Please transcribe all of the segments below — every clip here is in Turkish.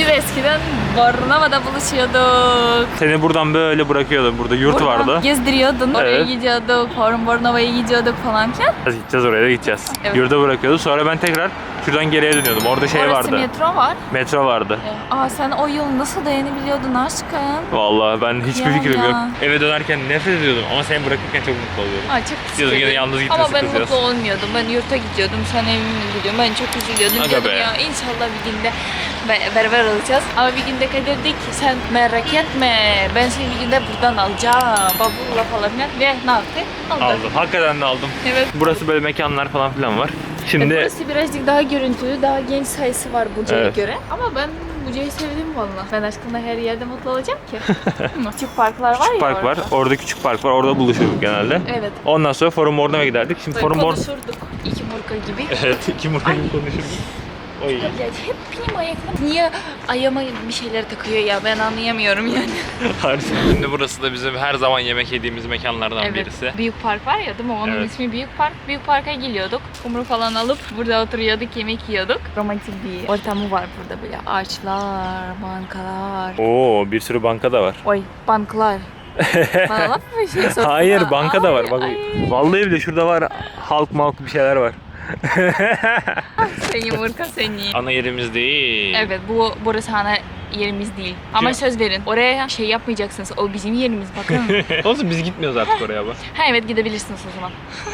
Biz eskiden Bornova'da buluşuyorduk. Seni buradan böyle bırakıyordum. Burada yurt Buradan vardı. Gezdiriyordun. Oraya Evet. gidiyorduk. Forum Bornova'ya gidiyorduk falan filan. Biraz gideceğiz oraya da gideceğiz. Evet. Yurda bırakıyordu. Sonra ben tekrar şuradan geriye dönüyordum. Orada şey Orası vardı. metro var. Metro vardı. Aa sen o yolu nasıl dayanabiliyordun aşkım? Vallahi ben hiçbir Ya fikrim ya. yok. Eve dönerken nefret ediyordum ama seni bırakırken çok mutlu oluyordum. Ay çok Diyordum yine yalnız gitmesin Ama ben kızcağız. mutlu olmuyordum. Ben yurta gidiyordum. Sen evime gidiyordun. Ben çok üzülüyordum. Aga Diyordum be. ya inşallah bir günde beraber olacağız. Ama bir günde Kadir dedi ki sen merak etme. Ben seni bir günde buradan alacağım. Babulla falan filan. Ve ne yaptı? Aldı. Aldım. Hakikaten de aldım. Evet. Burası böyle mekanlar falan filan var. Şimdi Burası birazcık daha görüntülü, daha genç sayısı var Buca'ya Evet. göre. Ama ben Buca'yı sevdim valla. Ben aşkımla her yerde mutlu olacağım ki. Küçük parklar var ya küçük park var. orada. Orada küçük park var. Orada buluşuyorduk genelde. Evet. Ondan sonra Forum Bornova'ya giderdik. Şimdi Böyle Forum Born... konuşurduk. İki murka gibi. Evet, iki murka gibi konuşurduk. Oy. Ya hep benim ayaklarım niye ayağıma bir şeyler takıyor ya ben anlayamıyorum yani. Harika. Şimdi burası da bizim her zaman yemek yediğimiz mekanlardan birisi. Büyük park var ya değil mi? Onun Evet. ismi Büyük Park. Büyük Park'a geliyorduk. Kumru falan alıp burada oturuyorduk, yemek yiyorduk. Romantik bir ortamı var burada böyle. Ağaçlar, bankalar. Oo, bir sürü banka da var. Oy, banklar. Bana laf mı şey sordun? Hayır, Ha, banka da var. Bak, ay. vallahi bile şurada var halk malk bir şeyler var. Seni Murka seni. Ana yerimiz değil. Evet bu burası ana yerimiz değil. Ama söz verin. Oraya şey yapmayacaksınız. O bizim yerimiz bakın. Olsun biz gitmiyoruz artık oraya bak. ha evet gidebilirsiniz o zaman.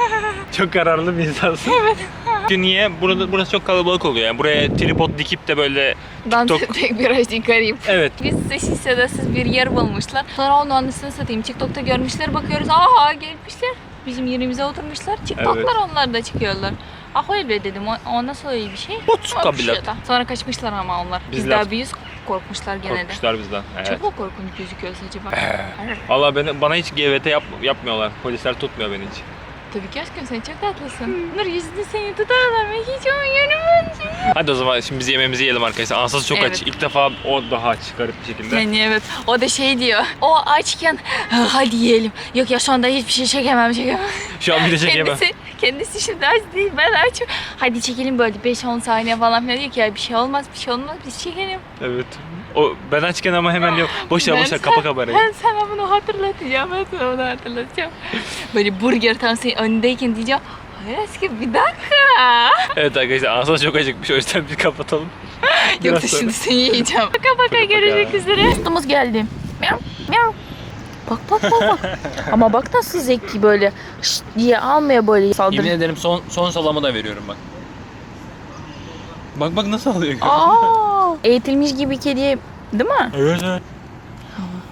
Çok kararlı bir insansın. Evet. Çünkü niye? Burada, burası çok kalabalık oluyor. Yani buraya tripod dikip de böyle Ben TikTok- tek birazcık garip. Evet. Biz Şişe'desiz bir yer bulmuşlar. Sonra onu anısını satayım. TikTok'ta görmüşler bakıyoruz. Aha gelmişler. Bizim yerimize oturmuşlar. TikTok'lar onlar da çıkıyorlar. Ah öyle dedim. O, o nasıl öyle bir şey? Botsuka Ama bir şey bile. de. Sonra kaçmışlar ama onlar. Biz Bizler- daha büyüyüz korkmuşlar gene de. Korkmuşlar bizden. Evet. Çok mu korkunç gözüküyoruz acaba? Evet. Valla beni, bana hiç GVT yap, yapmıyorlar. Polisler tutmuyor beni hiç. Tabii ki aşkım sen çok tatlısın. Nur yüzünde seni tutarlar ve hiç umuyorum ben. Hadi o zaman şimdi biz yemeğimizi yiyelim arkadaşlar. Ansız çok Evet. aç. İlk defa o daha aç garip bir şekilde. Yani evet. O da şey diyor. O açken "Ha, hadi yiyelim. Yok ya şu anda hiçbir şey çekemem çekemem. Şu an bir de çekemem. Kendisi, kendisi şimdi aç değil ben açım. Hadi çekelim böyle 5-10 saniye falan filan diyor ki ya bir şey olmaz bir şey olmaz biz çekelim. Evet. O ben açken ama hemen yok. Boş ver boş ver sen- kapa kamerayı. Ben sana bunu hatırlatacağım. Ben sana bunu hatırlatacağım. Böyle burger tam senin önündeyken diyeceğim. Hayır aşkım bir dakika. Evet arkadaşlar Ansız çok acıkmış o yüzden bir kapatalım. Yok Biraz da sonra. şimdi seni yiyeceğim. Baka baka görüşmek üzere. Dostumuz geldi. Miau miau. Bak bak bak bak. Ama bak nasıl zeki böyle şşt diye almaya böyle saldırı. Yemin ederim son son salamı da veriyorum bak. Bak bak nasıl alıyor. Aa, eğitilmiş gibi kediye değil mi? Evet evet.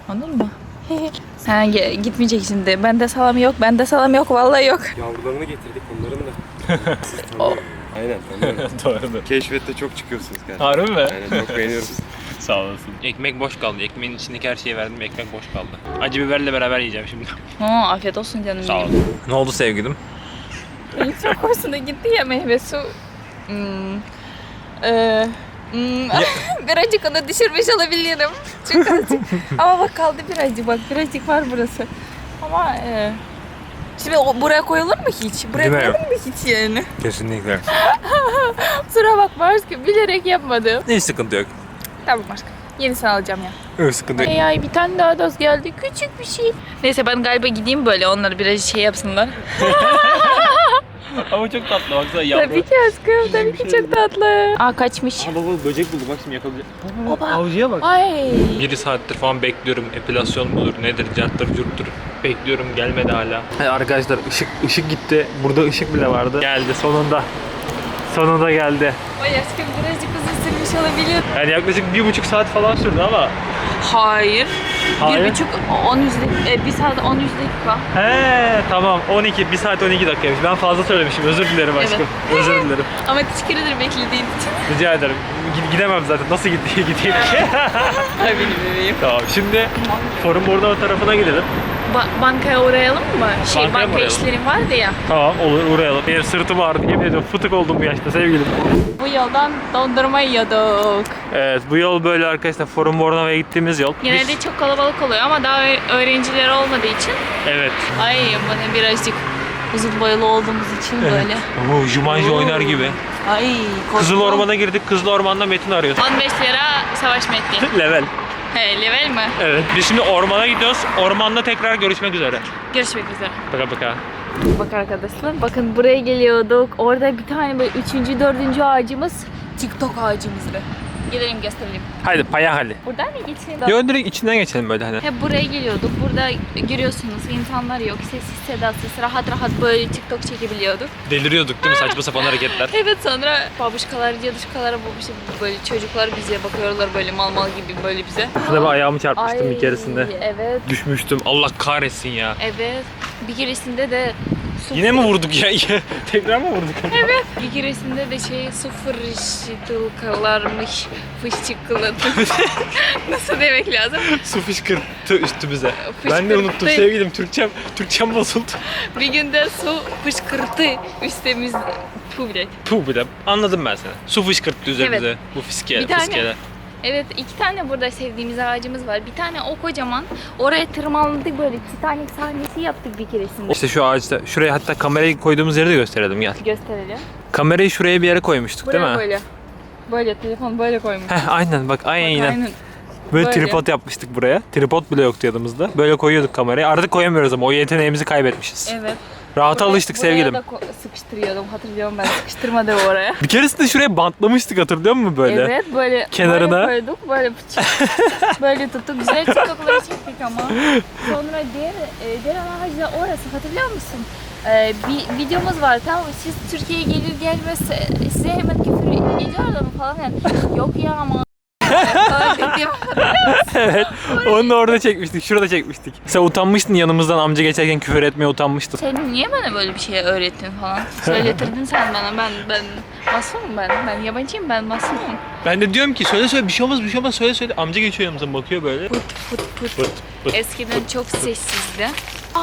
Anladın mı? Sen ge- gitmeyecek şimdi. Bende salam yok, bende salam yok, vallahi yok. Yavrularını getirdik onların da. Siz tanıyorum. Aynen tanıyorum. Doğru. Keşfette çok çıkıyorsunuz gerçekten. Harbi mi? Aynen çok beğeniyorum. Sağ olasın. Ekmek boş kaldı. Ekmeğin içindeki her şeyi verdim. Ekmek boş kaldı. Acı biberle beraber yiyeceğim şimdi. Ha, afiyet olsun canım Sağ ol. benim. Ne oldu sevgilim? Benim çok hoşuna gitti ya meyve su. Hmm. Ee, hmm. birazcık onu düşürmüş olabilirim. Çok azıcık. Ama bak kaldı birazcık bak. Birazcık var burası. Ama e, Şimdi o buraya koyulur mu hiç? Buraya Değil mi? koyulur mu hiç yani? Kesinlikle. Kusura bakma aşkım. Bilerek yapmadım. Ne sıkıntı yok. Tamam aşkım. Yenisini alacağım ya. Yok sıkıntı yok. Ay ay bir tane daha doz geldi. Küçük bir şey. Neyse ben galiba gideyim böyle onlar biraz şey yapsınlar. Ama çok tatlı baksana Tabii ki aşkım. Tabii ki çok tatlı. Aa kaçmış. Aa baba böcek buldu bak şimdi yakalayacak. Oba. Avcıya bak. Ay. Bir saattir falan bekliyorum. Epilasyon mudur nedir carttır curttur. Bekliyorum gelmedi hala. Hey arkadaşlar ışık ışık gitti. Burada ışık bile vardı. Geldi sonunda. Sonunda geldi. Ay aşkım birazcık uzun sürmüş olabilir. Yani yaklaşık bir buçuk saat falan sürdü ama. Hayır. Hayır. Bir buçuk, on yüz e, bir saat on yüz dakika. He tamam 12 1 saat 12 dakikaymış. Ben fazla söylemişim. Özür dilerim Evet. aşkım. Özür dilerim. Ama teşekkür ederim beklediğin için. Rica ederim. Gid- Gidemem zaten. Nasıl gideyim gideyim ki? Tabii bebeğim. tamam. Şimdi Forum Bornova tarafına gidelim. Ba- bankaya uğrayalım mı? Şey Bankaya banka uğrayalım? işlerim vardı ya. Tamam olur uğrayalım. Benim sırtım ağrıdı. Yemin ediyorum fıtık oldum bu yaşta sevgilim. Bu yoldan dondurma yiyorduk. Evet bu yol böyle arkadaşlar Forum Bornova'ya gittiğimiz yol. Biz- Genelde çok kalabalık oluyor ama daha ö- öğrenciler olmadığı için. Evet. Ay bana birazcık uzun boylu olduğumuz için böyle. Oo, Jumanji Oo. oynar gibi. Ay Kızıl Orman'a girdik. Kızıl Orman'da Metin arıyor. 15 lira savaş metni. Level. Level mi? Evet. Biz şimdi ormana gidiyoruz. Ormanda tekrar görüşmek üzere. Görüşmek üzere. Baka baka. Bak arkadaşlar bakın buraya geliyorduk. Orada bir tane böyle üçüncü, dördüncü ağacımız TikTok ağacımızdı. Gidelim gösterelim. Hadi. Buradan mı geçelim? Yo direkt içinden geçelim böyle hani. Hep buraya geliyorduk. Burada görüyorsunuz insanlar yok. Sessiz sedasız rahat rahat böyle TikTok çekebiliyorduk. Deliriyorduk değil mi saçma sapan hareketler. Evet sonra babuşkalar, cadışkalar, babuş böyle çocuklar bize bakıyorlar böyle mal mal gibi böyle bize. Şurada bir ayağımı çarpmıştım bir keresinde. Evet, Düşmüştüm. Allah kahretsin ya. evet. Bir keresinde de Yine mi vurduk ya? tekrar mı vurduk? Evet. Bir keresinde de şey sıfır şıtılkalarmış fışçıkıladı. Nasıl demek lazım? Su fışkırttı üstümüze. Ben de Fışkırttı. unuttum sevgilim. Türkçem, Türkçem bozuldu. Bir günde su fışkırttı üstemiz publik. Puh bile. Anladım ben seni. Su fışkırttı üzerimize. Bu fiske, Bir tane- fiskeler. Evet iki tane burada sevdiğimiz ağacımız var. Bir tane o kocaman. Oraya tırmandık böyle Titanic sahnesi yaptık bir keresinde. İşte şu ağaçta. Şuraya hatta kamerayı koyduğumuz yeri de gösterelim gel. Gösterelim. Kamerayı şuraya bir yere koymuştuk Buraya değil mi? böyle. Böyle telefon böyle koymuş. Heh, aynen bak Bak, aynen. aynen. Böyle, Böyle. tripod yapmıştık buraya. Tripod bile yoktu yanımızda. Böyle koyuyorduk kamerayı. Artık koyamıyoruz ama o yeteneğimizi kaybetmişiz. Evet. Rahata alıştık buraya sevgilim. da ko- sıkıştırıyordum hatırlıyorum ben sıkıştırmadım oraya. Bir keresinde şuraya bantlamıştık hatırlıyor musun böyle? Evet böyle Kenarına. böyle koyduk böyle pıçık. böyle tuttuk güzel TikTok'ları çektik ama. Sonra diğer e, diğer ağacı orası hatırlıyor musun? E, bir videomuz var tamam mı? Siz Türkiye'ye gelir gelmez e, size hemen küfür ediyorlar mı falan yani. Yok ya ama falan dedim. evet. Onu da orada çekmiştik. Şurada çekmiştik. Sen utanmıştın yanımızdan amca geçerken küfür etmeye utanmıştın. Sen niye bana böyle bir şey öğrettin falan? Söyletirdin sen bana. Ben ben masumum ben. Ben yabancıyım ben masumum. Ben de diyorum ki söyle söyle bir şey olmaz bir şey olmaz söyle söyle. Amca geçiyor yanımızdan bakıyor böyle. Pıt pıt pıt. Pıt pıt. Eskiden çok sessizdi. Aa,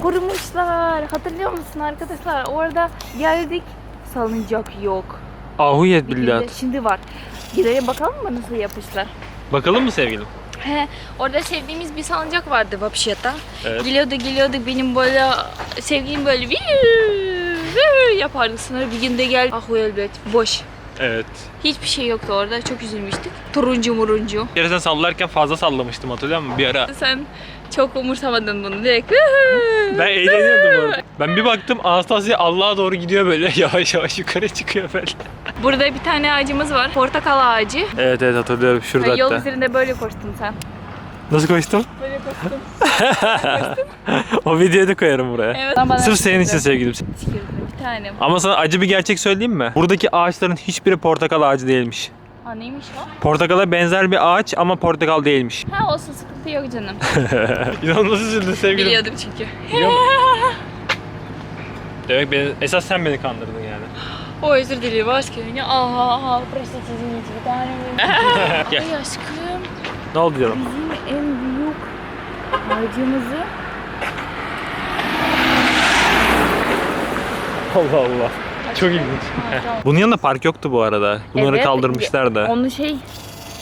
kurumuşlar. Hatırlıyor musun arkadaşlar? Orada geldik. Salıncak yok. Ahuyet billah. Şimdi var. Gidelim bakalım mı nasıl yapmışlar? Bakalım mı sevgilim? He, orada sevdiğimiz bir salıncak vardı Vapşiyat'ta. Evet. Geliyordu geliyordu benim böyle sevgilim böyle "Viu, viu" yapardı. Sonra bir günde gel ah o elbet boş. Evet. Hiçbir şey yoktu orada. Çok üzülmüştük. Turuncu muruncu. Bir kere sen sallarken fazla sallamıştım hatırlıyor musun? Bir ara. Sen çok umursamadın bunu direkt. Ben eğleniyordum orada. Ben bir baktım Anastasia Allah'a doğru gidiyor böyle yavaş yavaş yukarı çıkıyor böyle. Burada bir tane ağacımız var. Portakal ağacı. Evet evet hatırlıyorum şurada Yol hatta. üzerinde böyle koştun sen. Nasıl koştum? Böyle koştun. o videoyu da koyarım buraya. Evet. Bana Sırf senin için sevgilim. Tükürdüm bir tane. Ama sana acı bir gerçek söyleyeyim mi? Buradaki ağaçların hiçbiri portakal ağacı değilmiş. Ha neymiş o? Portakala benzer bir ağaç ama portakal değilmiş. Ha olsun sıkıntı yok canım. İnanılmaz üzüldün sevgilim. Biliyordum çünkü. Biliyor musun? Demek beni, esas sen beni kandırdın yani. O özür dilerim aşkım. Ya aha aha burası sizin için bir tane? Gel. Ay aşkım Ne oldu canım? bizim en büyük ağacımızı Allah Allah. Çok ilginç. Tamam. Bunun yanında park yoktu bu arada. Bunları Evet, kaldırmışlar da. Onu şey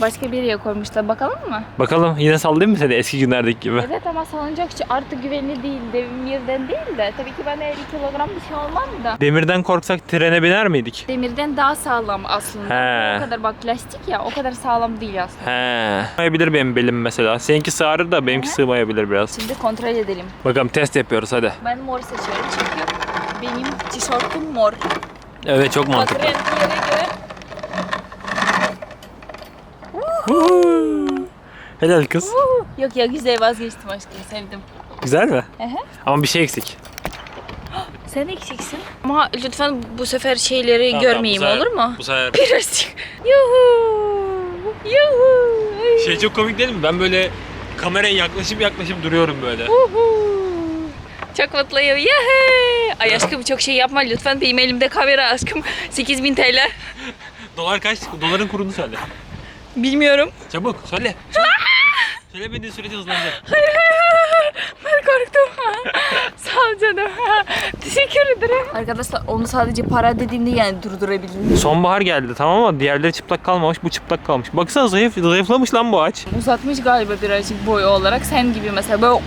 başka bir yere koymuşlar. Bakalım mı? Bakalım yine sallayayım mı seni eski günlerdeki gibi? Evet ama salıncak artık güvenli değil. Demirden değil de. Tabii ki ben 50 kilogram bir şey olmam da. Demirden korksak trene biner miydik? Demirden daha sağlam aslında. He. O kadar bak plastik ya o kadar sağlam değil aslında. He. Sığmayabilir benim belim mesela. Seninki sığarır da benimki Hı. sığmayabilir biraz. Şimdi kontrol edelim. Bakalım test yapıyoruz hadi. Ben mor seçiyorum çünkü benim tişörtüm mor. Evet çok Bak mantıklı. renklere göre Helal kız. Yok ya güzel vazgeçtim aşkım sevdim. Güzel mi? Ama bir şey eksik. Sen eksiksin. Ama lütfen bu sefer şeyleri Tamam, görmeyeyim bu olur mu? Bu sefer Birazcık. Yuhu. Yuhu. Ay. şey çok komik değil mi? Ben böyle kameraya yaklaşıp yaklaşıp duruyorum böyle. Uhu. Çok mutluyum. Yahe. Ay aşkım çok şey yapma lütfen. Benim elimde kamera aşkım. 8000 TL. Dolar kaç? Doların kurunu söyle. Bilmiyorum. Çabuk söyle. Söyle. Söylemediğin sürece hızlanacak. Ben korktum. Sağ ol canım. Teşekkür ederim. Arkadaşlar onu sadece para dediğimde yani durdurabildim. Sonbahar geldi tamam ama diğerleri çıplak kalmamış. Bu çıplak kalmış. Baksana zayıf, zayıflamış lan bu ağaç. Uzatmış galiba birazcık boyu olarak. Sen gibi mesela böyle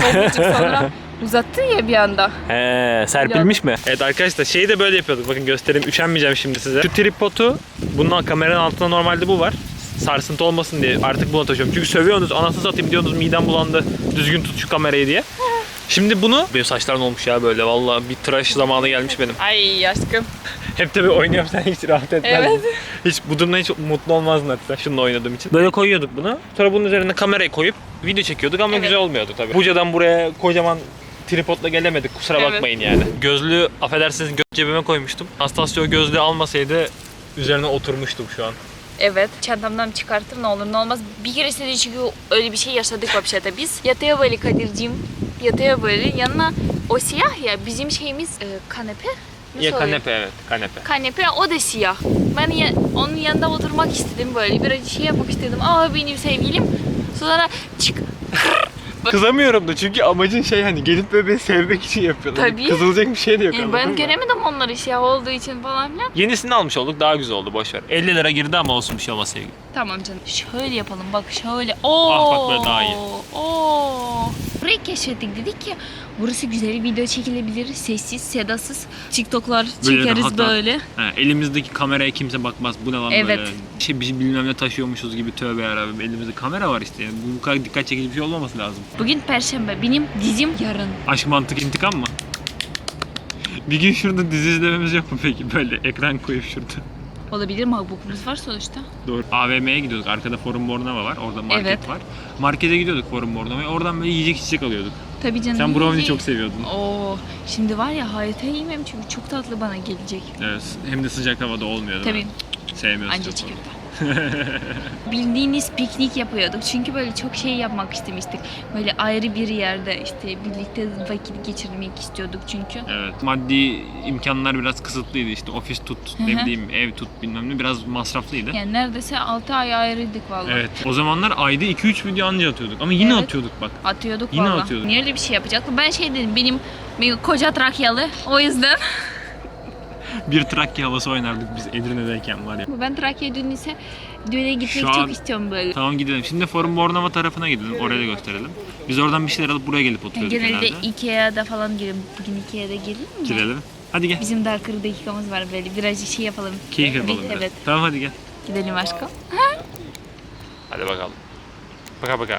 çok küçük sonra Uzattın ya bir anda. He, serpilmiş mi? Evet arkadaşlar şeyi de böyle yapıyorduk. Bakın göstereyim. Üşenmeyeceğim şimdi size. Şu tripodu bunun kameranın altında normalde bu var. Sarsıntı olmasın diye artık buna taşıyorum. Çünkü sövüyorsunuz anasını satayım diyorsunuz midem bulandı. Düzgün tut şu kamerayı diye. Şimdi bunu benim saçlarım olmuş ya böyle vallahi bir tıraş zamanı gelmiş benim. Ay aşkım. Hep tabii oynuyorum sen hiç rahat etmezdin. Evet. Hiç bu durumda hiç mutlu olmazdın hatta şununla oynadığım için. Böyle koyuyorduk bunu. Sonra bunun üzerine kamerayı koyup video çekiyorduk ama Evet. güzel olmuyordu tabii. Buca'dan buraya kocaman tripodla gelemedik kusura Evet. bakmayın yani. Gözlüğü affedersiniz göz cebime koymuştum. Anastasio o gözlüğü almasaydı üzerine oturmuştum şu an. Evet. Çantamdan çıkarttım ne olur ne olmaz. Bir keresinde çünkü öyle bir şey yaşadık Vapşat'a biz. Yataya böyle Kadir'cim. Yataya böyle yanına o siyah ya bizim şeyimiz e, kanepe. Nasıl ya oluyor? kanepe evet kanepe. Kanepe o da siyah. Ben ya, onun yanında oturmak istedim böyle. Biraz şey yapmak istedim. Aa benim sevgilim. Sonra çık. Kızamıyorum da çünkü amacın şey hani gelip böyle beni sevmek için yapıyorlar. Tabii. Kızılacak bir şey de yok. Yani ben göremedim onları siyah olduğu için falan filan. Yenisini almış olduk daha güzel oldu boş ver. 50 lira girdi ama olsun bir şey olmaz sevgilim. Tamam canım. Şöyle yapalım bak şöyle. Oo. Ah, bak böyle daha iyi. Oo. Burayı keşfettik dedik ki burası güzel video çekilebilir. Sessiz, sedasız. TikTok'lar çekeriz rahat. böyle. Ha, elimizdeki kameraya kimse bakmaz. Bu ne lan Evet. böyle? Şey biz bilmem ne taşıyormuşuz gibi tövbe yarabbim. Elimizde kamera var işte. Yani bu kadar dikkat çekici bir şey olmaması lazım. Bugün perşembe. Benim dizim yarın. Aşk mantık intikam mı? Bir gün şurada dizi izlememiz yok mu peki böyle ekran koyup şurada? Olabilir MacBook'umuz var sonuçta. Doğru. AVM'ye gidiyorduk. Arkada Forum Bornova var. Orada market Evet. var. Markete gidiyorduk Forum Bornova'ya. Oradan böyle yiyecek içecek alıyorduk. Tabii canım. Sen brownie iyi. çok seviyordun. Oo. Şimdi var ya hayata yemem çünkü çok tatlı bana gelecek. Evet. Hem de sıcak havada olmuyor değil Tabii mi? Sevmiyorsun anca çok fazla. çikolata. Bildiğiniz piknik yapıyorduk. Çünkü böyle çok şey yapmak istemiştik. Böyle ayrı bir yerde işte birlikte vakit geçirmek istiyorduk çünkü. Evet. Maddi imkanlar biraz kısıtlıydı işte ofis tut, ne bileyim ev tut bilmem ne biraz masraflıydı. Yani neredeyse 6 ay ayrıydık vallahi. Evet. O zamanlar ayda 2-3 video anca atıyorduk ama yine Evet. atıyorduk bak. Atıyorduk Yine vallahi. atıyorduk. Niye öyle bir şey yapacaktım? Ben şey dedim benim, benim koca Trakyalı o yüzden. Bir Trakya havası oynardık biz Edirne'deyken var ya. ben Trakya düğünüse düğüne gitmek Şu çok an- istiyorum böyle. Tamam gidelim. Şimdi Forum Bornova tarafına gidelim. Oraya da gösterelim. Biz oradan bir şeyler alıp buraya gelip oturuyorduk Genelde genelde. Ikea'da falan girelim. Bugün Ikea'da gelir mi? Gidelim. Hadi gel. Bizim daha 40 dakikamız var böyle birazcık şey yapalım. Keyif yapalım biraz. Evet Tamam hadi gel. gidelim aşkım. Hadi bakalım. Baka baka.